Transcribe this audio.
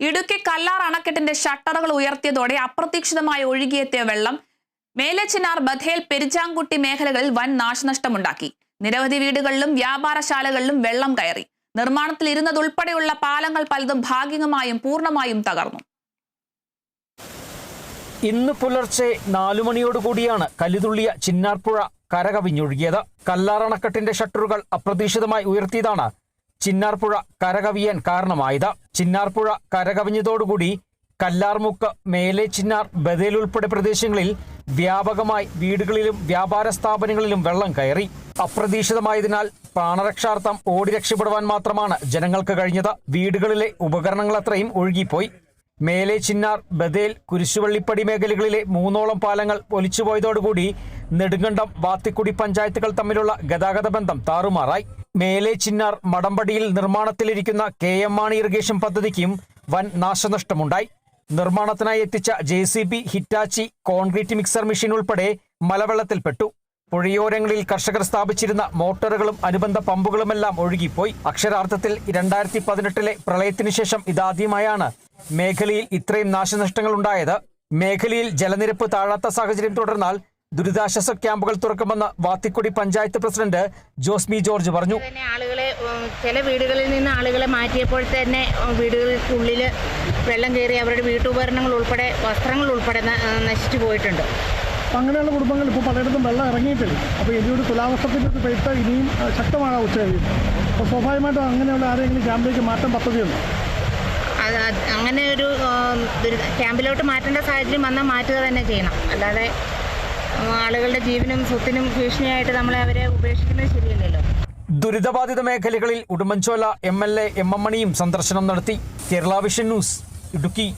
ഇടുക്കി കല്ലാർ അണക്കെട്ടിന്റെ ഷട്ടറുകൾ ഉയർത്തിയതോടെ അപ്രതീക്ഷിതമായി ഒഴുകിയെത്തിയ വെള്ളം മേലച്ചിനാർ ബഥേൽ പെരിച്ചാങ്കുട്ടി മേഖലകളിൽ വൻ നാശനഷ്ടമുണ്ടാക്കി. നിരവധി വീടുകളിലും വ്യാപാരശാലകളിലും വെള്ളം കയറി. നിർമ്മാണത്തിൽ ഇരുന്നതുൾപ്പെടെയുള്ള പാലങ്ങൾ പലതും ഭാഗികമായും പൂർണമായും തകർന്നു. ഇന്ന് പുലർച്ചെ നാലു മണിയോടുകൂടിയാണ് കല്ലുതുള്ളിയ ചിന്നാർപ്പുഴ കരകവിഞ്ഞൊഴുകിയത്. കല്ലാറണക്കെട്ടിന്റെ ഷട്ടറുകൾ അപ്രതീക്ഷിതമായി ഉയർത്തിയതാണ് ചിന്നാർപ്പുഴ കരകവിയാൻ കാരണമായത്. ചിന്നാർപ്പുഴ കരകവിഞ്ഞതോടുകൂടി കല്ലാർമുക്ക് മേലെ ചിന്നാർ ബദേൽ ഉൾപ്പെടെ പ്രദേശങ്ങളിൽ വ്യാപകമായി വീടുകളിലും വ്യാപാര സ്ഥാപനങ്ങളിലും വെള്ളം കയറി. അപ്രതീക്ഷിതമായതിനാൽ പ്രാണരക്ഷാർത്ഥം ഓടി രക്ഷപ്പെടുവാൻ മാത്രമാണ് ജനങ്ങൾക്ക് കഴിഞ്ഞത്. വീടുകളിലെ ഉപകരണങ്ങൾ അത്രയും ഒഴുകിപ്പോയി. മേലെ ചിന്നാർ ബദേൽ കുരിശുവള്ളിപ്പടി മേഖലകളിലെ മൂന്നോളം പാലങ്ങൾ ഒലിച്ചുപോയതോടുകൂടി നെടുങ്കണ്ടം വാത്തിക്കുടി പഞ്ചായത്തുകൾ തമ്മിലുള്ള ഗതാഗത ബന്ധം താറുമാറായി. മേലെ ചിന്നാർ മടമ്പടിയിൽ നിർമ്മാണത്തിലിരിക്കുന്ന കെ എം മാണി ഇറിഗേഷൻ പദ്ധതിക്കും വൻ നാശനഷ്ടമുണ്ടായി. നിർമ്മാണത്തിനായി എത്തിച്ച J C B Hitachi concrete mixer machine ഉൾപ്പെടെ മലവെള്ളത്തിൽപ്പെട്ടു. പുഴയോരങ്ങളിൽ കർഷകർ സ്ഥാപിച്ചിരുന്ന മോട്ടോറുകളും അനുബന്ധ പമ്പുകളുമെല്ലാം ഒഴുകിപ്പോയി. അക്ഷരാർത്ഥത്തിൽ രണ്ടായിരത്തി പതിനെട്ടിലെ പ്രളയത്തിനു ശേഷം ഇതാദ്യമായാണ് മേഖലയിൽ ഇത്രയും നാശനഷ്ടങ്ങൾ ഉണ്ടായത് മേഖലയിൽ ജലനിരപ്പ് താഴാത്ത സാഹചര്യം തുടർന്നാൽ ദുരിതാശ്വാസ ക്യാമ്പുകൾ തുറക്കുമെന്ന് വാത്തിക്കുടി പഞ്ചായത്ത് പ്രസിഡന്റ് ജോസ്മി ജോർജ് പറഞ്ഞു. തന്നെ ആളുകളെ ചില വീടുകളിൽ നിന്ന് ആളുകളെ മാറ്റിയപ്പോൾ തന്നെ വീടുകൾക്കുള്ളിൽ വെള്ളം കയറി അവരുടെ വീട്ടുപകരണങ്ങൾ ഉൾപ്പെടെ വസ്ത്രങ്ങൾ ഉൾപ്പെടെ നശിച്ചു പോയിട്ടുണ്ട്. അങ്ങനെയുള്ള കുടുംബങ്ങൾ ഇപ്പോൾ പലയിടത്തും വെള്ളം ഇറങ്ങിയിട്ടില്ല. അപ്പോൾ ഇനിയൊരു തുലാവസ്ഥത്തിന്റെ ഒരു പെയ്ത്ത് ഇനിയും ശക്തമാണ് ശക്തമാകാം ഉച്ച കഴിയും. അപ്പോൾ സ്വാഭാവികമായിട്ടും അങ്ങനെയുള്ള ആരെങ്കിലും ക്യാമ്പിലേക്ക് മാറ്റം പദ്ധതിയുണ്ട്? അങ്ങനെ ഒരു ക്യാമ്പിലോട്ട് മാറ്റേണ്ട സാഹചര്യം വന്നാൽ മാറ്റുക തന്നെ ചെയ്യണം. അല്ലാതെ ആളുകളുടെ ജീവനും സ്വത്തിനും ഭീഷണിയായിട്ട് നമ്മളെ അവരെ ഉപേക്ഷിക്കുന്നത് ശരിയല്ലല്ലോ. ദുരിതബാധിത മേഖലകളിൽ ഉടുമ്പൻചോല എം എൽ എ എം എം മണിയും സന്ദർശനം നടത്തി കേരള വിഷൻ ന്യൂസ് ഇടുക്കി.